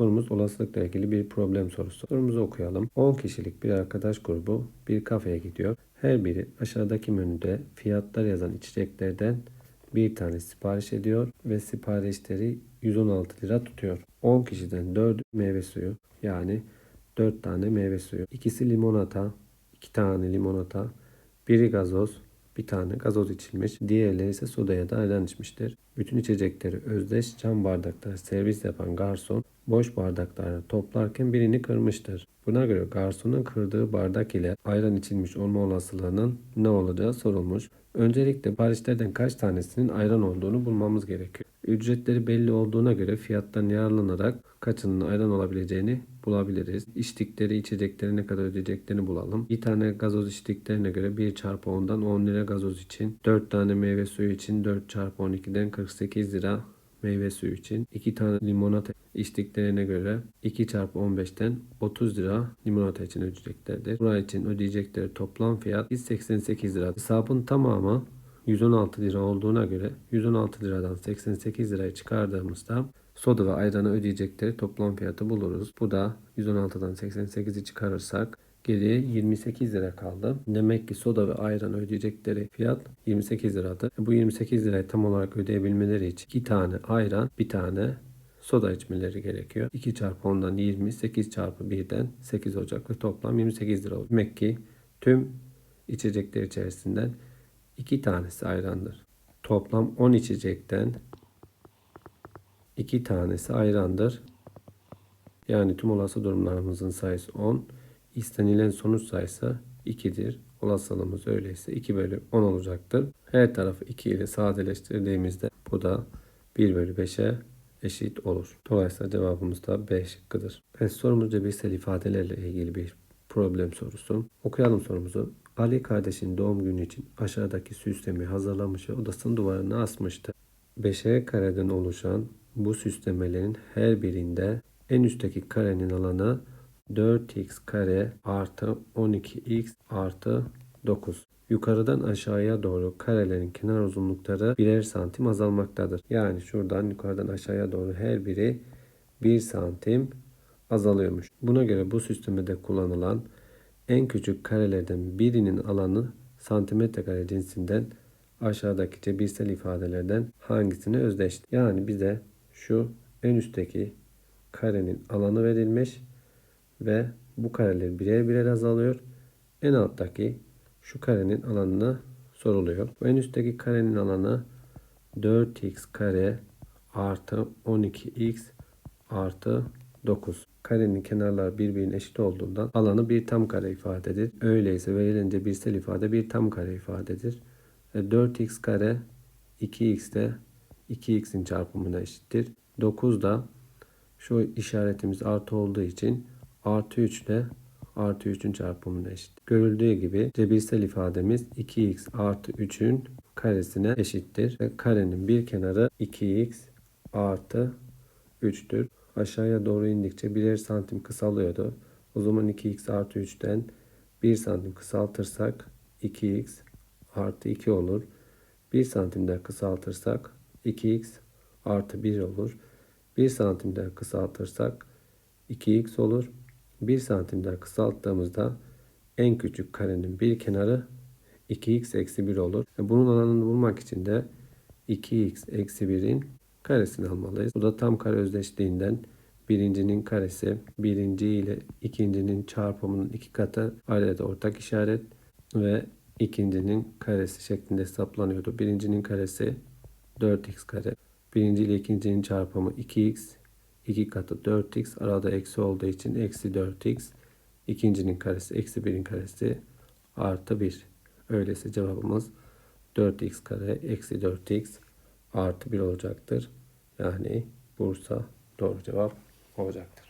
Sorumuz olasılıkla ilgili bir problem sorusu. Sorumuzu okuyalım. 10 kişilik bir arkadaş grubu bir kafeye gidiyor. Her biri aşağıdaki menüde fiyatlar yazan içeceklerden bir tane sipariş ediyor ve siparişleri 116 lira tutuyor. 10 kişiden 4'ü meyve suyu yani 4 tane meyve suyu. İkisi limonata, 2 tane limonata, biri gazoz, bir tane gazoz içilmiş. Diğerleri ise soda ya da ayran içmiştir. Bütün içecekleri özdeş cam bardaklara servis yapan garson boş bardakları toplarken birini kırmıştır. Buna göre garsonun kırdığı bardak ile ayran içilmiş olma olasılığının ne olacağı sorulmuş. Öncelikle siparişlerden kaç tanesinin ayran olduğunu bulmamız gerekiyor. Ücretleri belli olduğuna göre fiyattan yararlanarak kaçının ayran olabileceğini bulabiliriz. İçtikleri içecekleri ne kadar ödeyeceklerini bulalım. Bir tane gazoz içtiklerine göre 1 çarpı 10'dan 10 lira gazoz için. 4 tane meyve suyu için 4 çarpı 12'den 48 lira meyve suyu için. 2 tane limonata içtiklerine göre 2 çarpı 15'ten 30 lira limonata için ödeyeceklerdir. Buna için ödeyecekleri toplam fiyat 188 lira. Hesabın tamamı 116 lira olduğuna göre 116 liradan 88 lirayı çıkardığımızda soda ve ayranı ödeyecekleri toplam fiyatı buluruz. Bu da 116'dan 88'i çıkarırsak geriye 28 lira kaldı. Demek ki soda ve ayran ödeyecekleri fiyat 28 liradır. Bu 28 lirayı tam olarak ödeyebilmeleri için 2 tane ayran, bir tane soda içmeleri gerekiyor. 2 çarpı 10'dan 20, 8 çarpı 1'den 8 olacak ve toplam 28 lira olacak. Demek ki tüm içecekler içerisinden 2 tanesi ayrandır. Toplam 10 içecekten 2 tanesi ayrandır. Yani tüm olası durumlarımızın sayısı 10. İstenilen sonuç sayısı 2'dir. Olasılığımız öyleyse 2 bölü 10 olacaktır. Her tarafı 2 ile sadeleştirdiğimizde bu da 1 bölü 5'e eşit olur. Dolayısıyla cevabımız da B şıkkıdır. Ve sorumuz cebirsel ifadelerle ilgili bir problem sorusu. Okuyalım sorumuzu. Ali kardeşin doğum günü için aşağıdaki süslemi hazırlamış ve odasının duvarına asmıştı. Beşer kareden oluşan bu süslemelerin her birinde en üstteki karenin alanı 4x kare artı 12x artı 9. Yukarıdan aşağıya doğru karelerin kenar uzunlukları birer santim azalmaktadır. Yani şuradan yukarıdan aşağıya doğru her biri 1 santim azalıyormuş. Buna göre bu süslemede kullanılan en küçük karelerden birinin alanı santimetre kare cinsinden aşağıdaki cebirsel ifadelerden hangisini özdeştir? Yani bize şu en üstteki karenin alanı verilmiş ve bu kareler birer birer azalıyor. En alttaki şu karenin alanını soruluyor. En üstteki karenin alanı 4x kare artı 12x artı 9. Karenin kenarları birbirine eşit olduğundan alanı bir tam kare ifadedir. Öyleyse verilen cebirsel ifade bir tam kare ifadedir. E, 4x kare 2x de 2x'in çarpımına eşittir. 9 da şu işaretimiz artı olduğu için artı 3 ile artı 3'ün çarpımına eşit. Görüldüğü gibi cebirsel ifademiz 2x artı 3'ün karesine eşittir. Ve karenin bir kenarı 2x artı 3'tür. Aşağıya doğru indikçe birer santim kısalıyordu. O zaman 2x artı 3'ten 1 santim kısaltırsak 2x artı 2 olur. 1 santim daha kısaltırsak 2x artı 1 olur. 1 santim daha kısaltırsak 2x olur. 1 santim daha kısalttığımızda en küçük karenin bir kenarı 2x eksi 1 olur. Bunun alanını bulmak için de 2x eksi 1'in karesini almalıyız. Bu da tam kare özdeşliğinden birincinin karesi birinci ile ikincinin çarpımının iki katı arada ortak işaret ve ikincinin karesi şeklinde hesaplanıyordu. Birincinin karesi 4x kare. Birinci ile ikincinin çarpımı 2x. 2 katı 4x. Arada eksi olduğu için eksi 4x. İkincinin karesi eksi 1'in karesi artı 1. Öyleyse cevabımız 4x kare eksi 4x artı 1 olacaktır. Yani Bursa doğru cevap olacaktır.